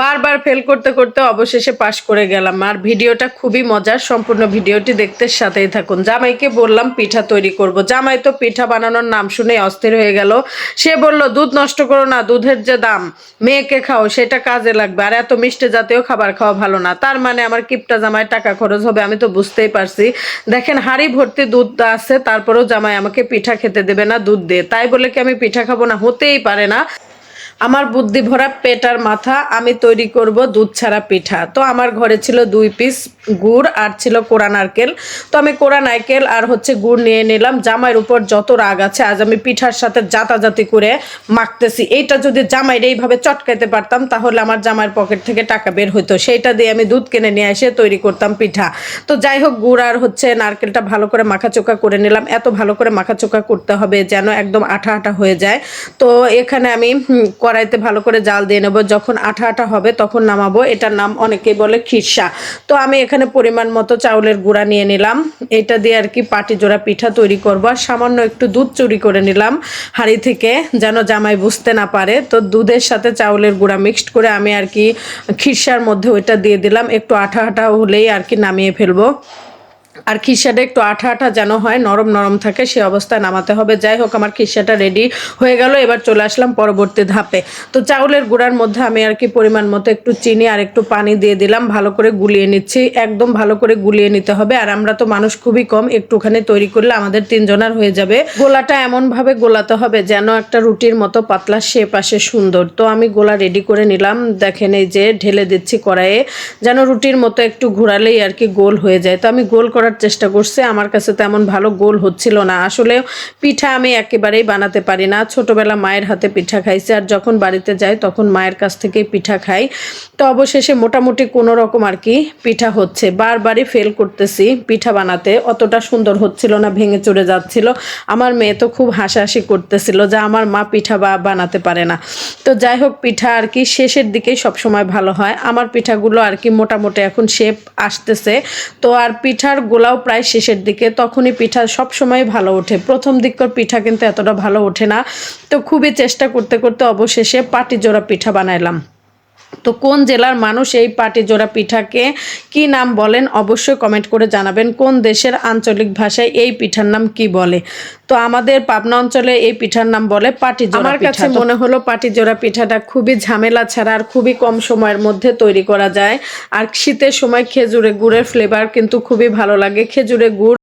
বারবার ফেল করতে করতে অবশেষে পাশ করে গেলাম। আর ভিডিওটা খুবই মজার। সম্পূর্ণ ভিডিওটি দেখতে সাথেই থাকুন। জামাইকে বললাম, পিঠা তৈরি করব। জামাই তো পিঠা বানানোর নাম শুনে অস্থির হয়ে গেল। সে বলল, দুধ নষ্ট করো না, দুধের যে দাম, মেয়েকে খাও, সেটা কাজে লাগবে। আর এত মিষ্টি জাতীয় খাবার খাওয়া ভালো না। তার মানে আমার কিপটা জামাই টাকা খরচ হবে, আমি তো বুঝতেই পারছি। দেখেন, হাড়ি ভর্তি দুধ আছে, তারপরেও জামাই আমাকে পিঠা খেতে দেবে না দুধ দিয়ে। তাই বলে কি আমি পিঠা খাব না? হতেই পারে না। আমার বুদ্ধি ভরা পেট আর মাথা, আমি তৈরি করব দুধ ছাড়া পিঠা। তো আমার ঘরে ছিল দুই পিস গুড় আর ছিল কোড়া নারকেল। তো আমি কোড়া নারকেল আর হচ্ছে গুড় নিয়ে নিলাম। জামাইয়ের উপর যত রাগ আছে, আজ আমি পিঠার সাথে জাতাজাতি করে মাখতেছি। এইটা যদি জামাইয়ের এইভাবে চটকাইতে পারতাম, তাহলে আমার জামাইয়ের পকেট থেকে টাকা বের হতো সেইটা দিয়ে আমি দুধ কিনে নিয়ে এসে তৈরি করতাম পিঠা। তো যাই হোক, গুড় আর হচ্ছে নারকেলটা ভালো করে মাখাচোকা করে নিলাম। এত ভালো করে মাখাচোকা করতে হবে যেন একদম আঠা আঠা হয়ে যায়। তো এখানে আমি কড়াইতে ভালো করে জাল দিয়ে নেব। যখন আঠা আঠা হবে তখন নামাবো। এটার নাম অনেকেই বলে খিরসা। তো আমি এখানে পরিমাণ মতো চাউলের গুঁড়া নিয়ে নিলাম। এটা দিয়ে আর কি পাটি জোড়া পিঠা তৈরি করব। আর সামান্য একটু দুধ চুরি করে নিলাম হাঁড়ি থেকে, যেন জামাই বুঝতে না পারে। তো দুধের সাথে চাউলের গুঁড়া মিক্সড করে আমি আর কি খিরসার মধ্যে ওইটা দিয়ে দিলাম। একটু আঠা আঠা হলেই আর কি নামিয়ে ফেলব। আর খিসাটা একটু আঠা আঠা যেন হয়, নরম নরম থাকে, সে অবস্থায় নামাতে হবে। যাই হোক, আমার খিসাটা রেডি হয়ে গেল, এবার চলে আসলাম পরবর্তী ধাপে। তো চাউলের গুঁড়ার মধ্যে আমি আর কি পরিমাণ মতো একটু চিনি আর একটু পানি দিয়ে দিলাম, ভালো করে গুলিয়ে নিচ্ছি, একদম ভালো করে গুলিয়ে নিতে হবে। আর আমরা তো মানুষ খুবই কম, একটুখানি তৈরি করলে আমাদের তিনজনের হয়ে যাবে। গোলাটা এমনভাবে গোলাতে হবে যেন একটা রুটির মতো পাতলা শেপ আসে সুন্দর। তো আমি গোলা রেডি করে নিলাম, দেখেন এই যে ঢেলে দিচ্ছি কড়াইয়ে, যেন রুটির মতো একটু ঘোরালেই আর কি গোল হয়ে যায়। তো আমি গোল করার চেষ্টা করছি। আমার কাছে তেমন ভালো গোল হচ্ছিল না। আসলে পিঠা আমি একেবারেই বানাতে পারি না। ছোটবেলা মায়ের হাতে পিঠা খাইছি আর যখন বাড়িতে যাই তখন মায়ের কাছ থেকেই পিঠা খাই। তো অবশেষে মোটামুটি কোনো রকম আর কি পিঠা হচ্ছে। বারবারই ফেল করতেছি পিঠা বানাতে। অতটা সুন্দর হচ্ছিল না, ভেঙে চড়ে যাচ্ছিল। আমার মেয়ে তো খুব হাসাহাসি করতেছিল যে আমার মা পিঠা বা বানাতে পারে না। তো যাই হোক, পিঠা আর কি শেষের দিকেই সবসময় ভালো হয়। আমার পিঠাগুলো আর কি মোটামুটি এখন শেপ আসতেছে। তো আর পিঠার গোলাও প্রায় শেষের দিকে, তখনই পিঠা সব সময় ভালো ওঠে। প্রথম দিককার পিঠা কিন্তু এতটা ভালো ওঠে না। তো খুবই চেষ্টা করতে করতে অবশেষে পাটি জোড়া পিঠা বানাইলাম। তো কোন জেলার মানুষ এই পাটি জোড়া পিঠাকে কি নাম বলেন অবশ্যই কমেন্ট করে জানাবেন। কোন দেশের আঞ্চলিক ভাষায় এই পিঠার নাম কি বলে? তো আমাদের পাবনা অঞ্চলে এই পিঠার নাম বলে পাটি জোড়া আমার কাছে মনে হলো পাটি জোড়া পিঠাটা খুবই ঝামেলা ছাড়া আর খুবই কম সময়ের মধ্যে তৈরি করা যায়। আর শীতের সময় খেজুরে গুড়ের ফ্লেভার কিন্তু খুবই ভালো লাগে। খেজুরে গুড়